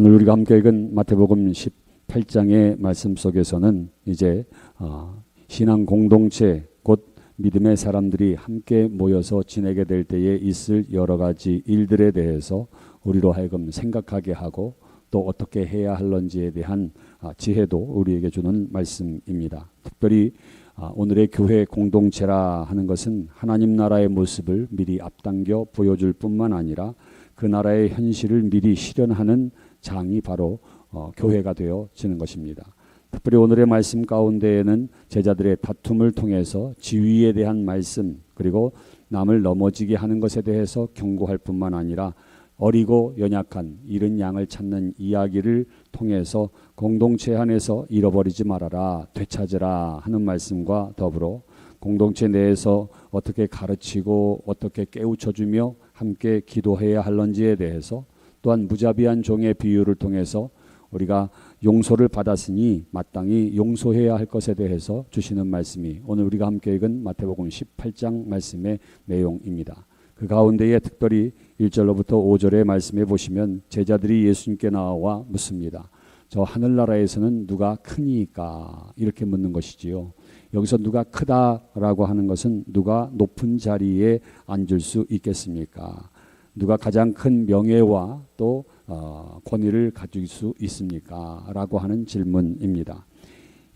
오늘 우리가 함께 읽은 마태복음 18장의 말씀 속에서는 이제 어, 신앙 공동체 곧 믿음의 사람들이 함께 모여서 지내게 될 때에 있을 여러 가지 일들에 대해서 우리로 하여금 생각하게 하고 또 어떻게 해야 할런지에 대한 아, 지혜도 우리에게 주는 말씀입니다. 특별히 아, 오늘의 교회 공동체라 하는 것은 하나님 나라의 모습을 미리 앞당겨 보여줄 뿐만 아니라 그 나라의 현실을 미리 실현하는 장이 바로 어, 교회가 되어지는 것입니다. 특별히 오늘의 말씀 가운데에는 제자들의 다툼을 통해서 지위에 대한 말씀 그리고 남을 넘어지게 하는 것에 대해서 경고할 뿐만 아니라 어리고 연약한 이른 양을 찾는 이야기를 통해서 공동체 안에서 잃어버리지 말아라 되찾으라 하는 말씀과 더불어 공동체 내에서 어떻게 가르치고 어떻게 깨우쳐 주며 함께 기도해야 할런지에 대해서 또한 무자비한 종의 비유를 통해서 우리가 용서를 받았으니 마땅히 용서해야 할 것에 대해서 주시는 말씀이 오늘 우리가 함께 읽은 마태복음 18장 말씀의 내용입니다. 그 가운데에 특별히 1절로부터 5절의 말씀에 보시면 제자들이 예수님께 나와 묻습니다. 저 하늘나라에서는 누가 크니까 이렇게 묻는 것이지요. 여기서 누가 크다라고 하는 것은 누가 높은 자리에 앉을 수 있겠습니까? 누가 가장 큰 명예와 또 어, 권위를 가질 수 있습니까? 라고 하는 질문입니다.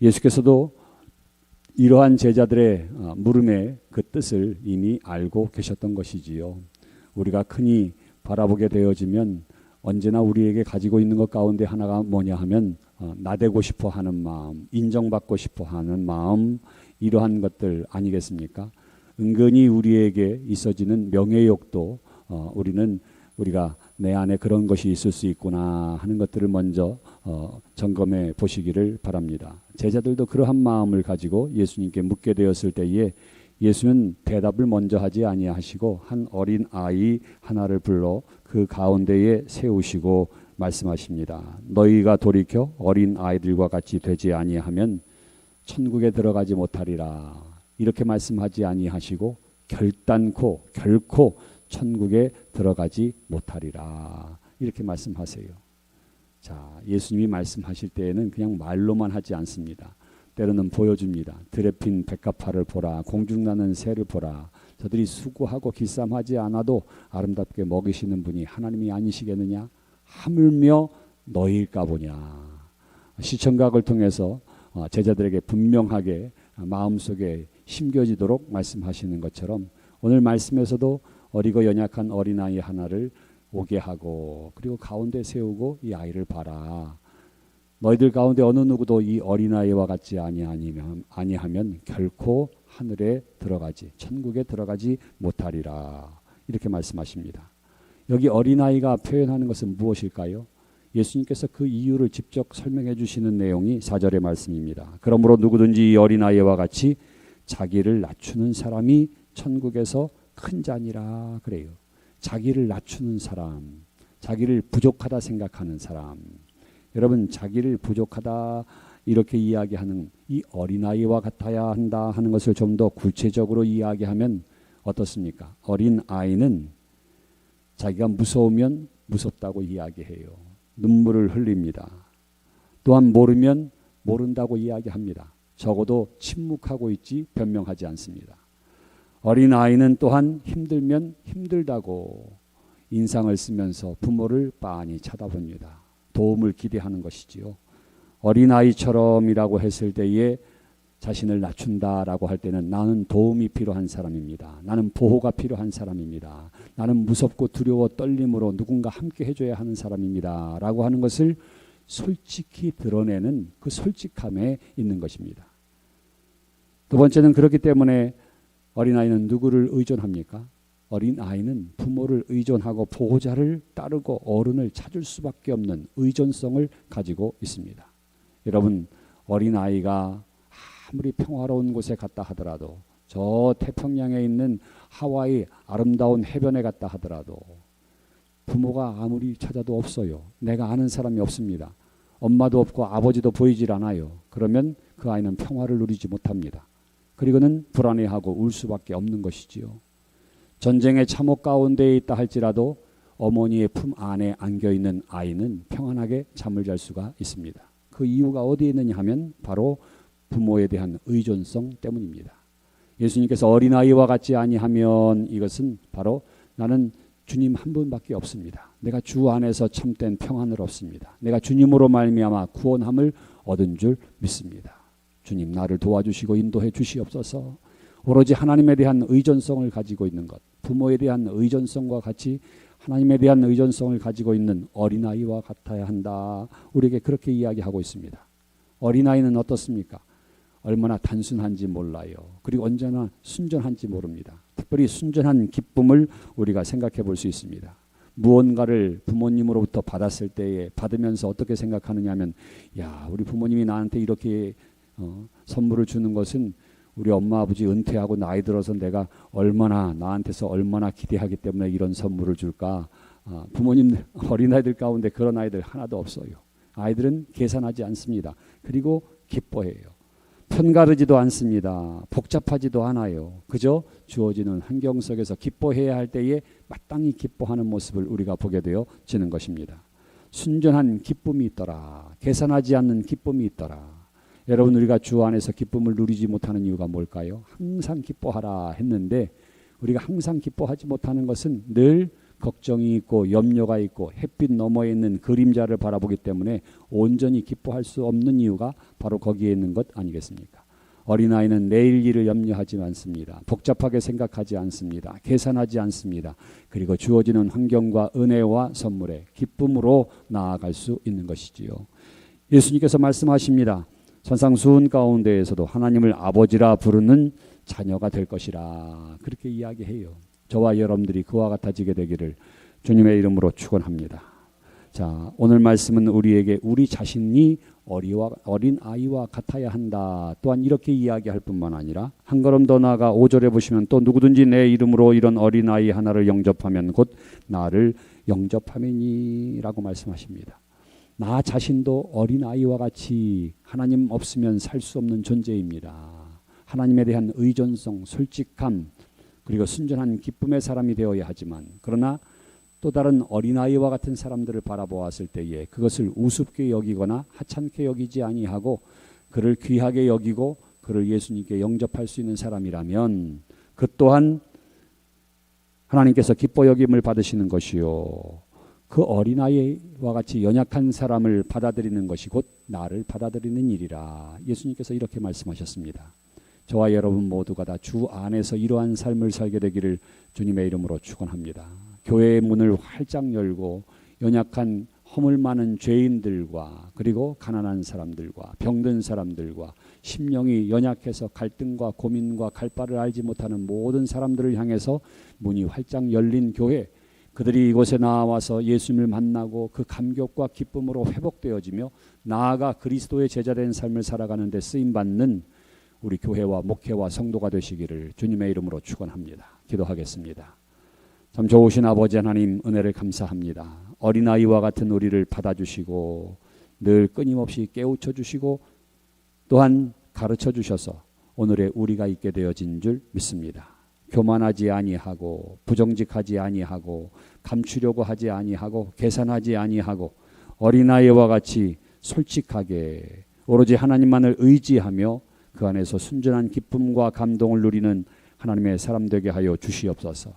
예수께서도 이러한 제자들의 어, 물음의 그 뜻을 이미 알고 계셨던 것이지요. 우리가 흔히 바라보게 되어지면 언제나 우리에게 가지고 있는 것 가운데 하나가 뭐냐 하면 어, 나대고 싶어 하는 마음, 인정받고 싶어 하는 마음, 이러한 것들 아니겠습니까? 은근히 우리에게 있어지는 명예욕도 어, 우리는 우리가 내 안에 그런 것이 있을 수 있구나 하는 것들을 먼저 어, 점검해 보시기를 바랍니다. 제자들도 그러한 마음을 가지고 예수님께 묻게 되었을 때에 예수는 대답을 먼저 하지 아니하시고 한 어린 아이 하나를 불러 그 가운데에 세우시고 말씀하십니다. 너희가 돌이켜 어린 아이들과 같이 되지 아니하면 천국에 들어가지 못하리라. 이렇게 말씀하지 아니하시고 결단코 결코 천국에 들어가지 못하리라. 이렇게 말씀하세요. 자, 예수님이 말씀하실 때에는 그냥 말로만 하지 않습니다. 때로는 보여줍니다. 들에 핀 백합화를 보라, 공중나는 새를 보라. 저들이 수고하고 기쌈하지 않아도 아름답게 먹이시는 분이 하나님이 아니시겠느냐? 하물며 너희일까 보냐. 시청각을 통해서 어, 제자들에게 분명하게 마음속에 심겨지도록 말씀하시는 것처럼 오늘 말씀에서도 어리고 연약한 어린아이 하나를 오게 하고 그리고 가운데 세우고 이 아이를 봐라. 너희들 가운데 어느 누구도 이 어린아이와 같지 아니하면 아니하면 결코 하늘에 들어가지 천국에 들어가지 못하리라. 이렇게 말씀하십니다. 여기 어린아이가 표현하는 것은 무엇일까요? 예수님께서 그 이유를 직접 설명해 주시는 내용이 사절의 말씀입니다. 그러므로 누구든지 이 어린아이와 같이 자기를 낮추는 사람이 천국에서 큰 자니라 그래요. 자기를 낮추는 사람, 자기를 부족하다 생각하는 사람. 여러분 자기를 부족하다 이렇게 이야기하는 이 어린아이와 같아야 한다 하는 것을 좀 더 구체적으로 이야기하면 어떻습니까? 어린 아이는 자기가 무서우면 무섭다고 이야기해요. 눈물을 흘립니다. 또한 모르면 모른다고 이야기합니다. 적어도 침묵하고 있지 변명하지 않습니다. 어린 아이는 또한 힘들면 힘들다고 인상을 쓰면서 부모를 빤히 쳐다봅니다. 도움을 기대하는 것이지요. 어린 아이처럼이라고 했을 때에 자신을 낮춘다라고 할 때는 나는 도움이 필요한 사람입니다. 나는 보호가 필요한 사람입니다. 나는 무섭고 두려워 떨림으로 누군가 함께 해줘야 하는 사람입니다. 라고 하는 것을 솔직히 드러내는 그 솔직함에 있는 것입니다. 두 번째는 그렇기 때문에 어린아이는 누구를 의존합니까? 어린아이는 부모를 의존하고 보호자를 따르고 어른을 찾을 수밖에 없는 의존성을 가지고 있습니다. 여러분 어린아이가 아무리 평화로운 곳에 갔다 하더라도 저 태평양에 있는 하와이 아름다운 해변에 갔다 하더라도 부모가 아무리 찾아도 없어요. 내가 아는 사람이 없습니다. 엄마도 없고 아버지도 보이질 않아요. 그러면 그 아이는 평화를 누리지 못합니다. 그리고는 불안해하고 울 수밖에 없는 것이지요. 전쟁의 참혹 가운데에 있다 할지라도 어머니의 품 안에 안겨 있는 아이는 평안하게 잠을 잘 수가 있습니다. 그 이유가 어디에 있느냐 하면 바로 부모에 대한 의존성 때문입니다. 예수님께서 어린아이와 같지 아니하면 이것은 바로 나는 주님 한 분밖에 없습니다. 내가 주 안에서 참된 평안을 얻습니다. 내가 주님으로 말미암아 구원함을 얻은 줄 믿습니다. 주님 나를 도와주시고 인도해 주시옵소서. 오로지 하나님에 대한 의존성을 가지고 있는 것, 부모에 대한 의존성과 같이 하나님에 대한 의존성을 가지고 있는 어린아이와 같아야 한다. 우리에게 그렇게 이야기하고 있습니다. 어린아이는 어떻습니까? 얼마나 단순한지 몰라요. 그리고 언제나 순전한지 모릅니다. 특별히 순전한 기쁨을 우리가 생각해 볼 수 있습니다. 무언가를 부모님으로부터 받았을 때에 받으면서 어떻게 생각하느냐 하면 야 우리 부모님이 나한테 이렇게 어, 선물을 주는 것은 우리 엄마 아버지 은퇴하고 나이 들어서 내가 얼마나 나한테서 얼마나 기대하기 때문에 이런 선물을 줄까? 아, 부모님 어린 아이들 가운데 그런 아이들 하나도 없어요. 아이들은 계산하지 않습니다. 그리고 기뻐해요. 편가르지도 않습니다. 복잡하지도 않아요. 그저 주어지는 환경 속에서 기뻐해야 할 때에 마땅히 기뻐하는 모습을 우리가 보게 되어지는 것입니다. 순전한 기쁨이 있더라. 계산하지 않는 기쁨이 있더라 여러분 우리가 주 안에서 기쁨을 누리지 못하는 이유가 뭘까요? 항상 기뻐하라 했는데 우리가 항상 기뻐하지 못하는 것은 늘 걱정이 있고 염려가 있고 햇빛 너머에 있는 그림자를 바라보기 때문에 온전히 기뻐할 수 없는 이유가 바로 거기에 있는 것 아니겠습니까? 어린아이는 내일 일을 염려하지 않습니다. 복잡하게 생각하지 않습니다. 계산하지 않습니다. 그리고 주어지는 환경과 은혜와 선물에 기쁨으로 나아갈 수 있는 것이지요. 예수님께서 말씀하십니다. 선상수훈 가운데에서도 하나님을 아버지라 부르는 자녀가 될 것이라 그렇게 이야기해요. 저와 여러분들이 그와 같아지게 되기를 주님의 이름으로 축원합니다. 자, 오늘 말씀은 우리에게 우리 자신이 어리와 어린 아이와 같아야 한다. 또한 이렇게 이야기할 뿐만 아니라 한 걸음 더 나아가 5절에 보시면 또 누구든지 내 이름으로 이런 어린 아이 하나를 영접하면 곧 나를 영접함이니라고 말씀하십니다. 나 자신도 어린아이와 같이 하나님 없으면 살 수 없는 존재입니다. 하나님에 대한 의존성, 솔직함, 그리고 순전한 기쁨의 사람이 되어야 하지만 그러나 또 다른 어린아이와 같은 사람들을 바라보았을 때에 그것을 우습게 여기거나 하찮게 여기지 아니하고 그를 귀하게 여기고 그를 예수님께 영접할 수 있는 사람이라면 그 또한 하나님께서 기뻐 여김을 받으시는 것이요 그 어린아이와 같이 연약한 사람을 받아들이는 것이 곧 나를 받아들이는 일이라 예수님께서 이렇게 말씀하셨습니다. 저와 여러분 모두가 다 주 안에서 이러한 삶을 살게 되기를 주님의 이름으로 축원합니다. 교회의 문을 활짝 열고 연약한 허물 많은 죄인들과 그리고 가난한 사람들과 병든 사람들과 심령이 연약해서 갈등과 고민과 갈 바를 알지 못하는 모든 사람들을 향해서 문이 활짝 열린 교회 그들이 이곳에 나와서 예수님을 만나고 그 감격과 기쁨으로 회복되어지며 나아가 그리스도의 제자된 삶을 살아가는 데 쓰임 받는 우리 교회와 목회와 성도가 되시기를 주님의 이름으로 축원합니다. 기도하겠습니다. 참 좋으신 아버지 하나님 은혜를 감사합니다. 어린아이와 같은 우리를 받아주시고 늘 끊임없이 깨우쳐 주시고 또한 가르쳐 주셔서 오늘의 우리가 있게 되어진 줄 믿습니다. 교만하지 아니하고 부정직하지 아니하고 감추려고 하지 아니하고 계산하지 아니하고 어린아이와 같이 솔직하게 오로지 하나님만을 의지하며 그 안에서 순전한 기쁨과 감동을 누리는 하나님의 사람 되게 하여 주시옵소서.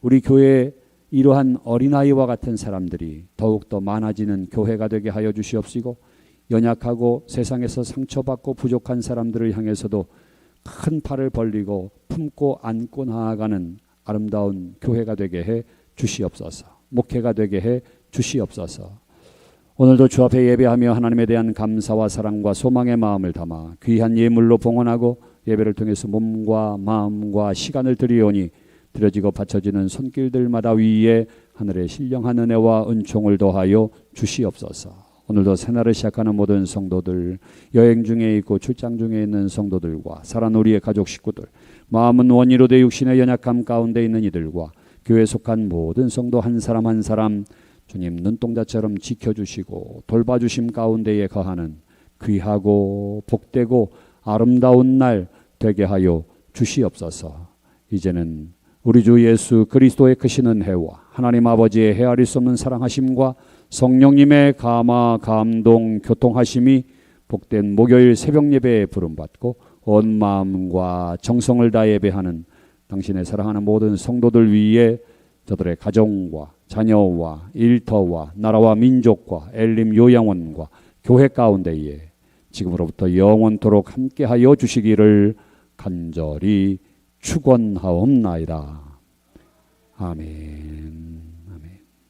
우리 교회 이러한 어린아이와 같은 사람들이 더욱더 많아지는 교회가 되게 하여 주시옵시고 연약하고 세상에서 상처받고 부족한 사람들을 향해서도 큰 팔을 벌리고 품고 안고 나아가는 아름다운 교회가 되게 해 주시옵소서. 목회가 되게 해 주시옵소서. 오늘도 주 앞에 예배하며 하나님에 대한 감사와 사랑과 소망의 마음을 담아 귀한 예물로 봉헌하고 예배를 통해서 몸과 마음과 시간을 드리오니 드려지고 바쳐지는 손길들마다 위에 하늘의 신령한 은혜와 은총을 더하여 주시옵소서. 오늘도 새날을 시작하는 모든 성도들, 여행 중에 있고 출장 중에 있는 성도들과 살아 우리의 가족 식구들, 마음은 원이로 되 육신의 연약함 가운데 있는 이들과 교회 속한 모든 성도 한 사람 한 사람 주님 눈동자처럼 지켜주시고 돌봐주심 가운데에 거하는 귀하고 복되고 아름다운 날 되게 하여 주시옵소서. 이제는 우리 주 예수 그리스도의 크시는 해와 하나님 아버지의 헤아릴 수 없는 사랑하심과 성령님의 감화 감동 교통하심이 복된 목요일 새벽 예배에 부름받고 온 마음과 정성을 다해 예배하는 당신의 사랑하는 모든 성도들 위해 저들의 가정과 자녀와 일터와 나라와 민족과 엘림 요양원과 교회 가운데에 지금으로부터 영원토록 함께하여 주시기를 간절히 축원하옵나이다. 아멘.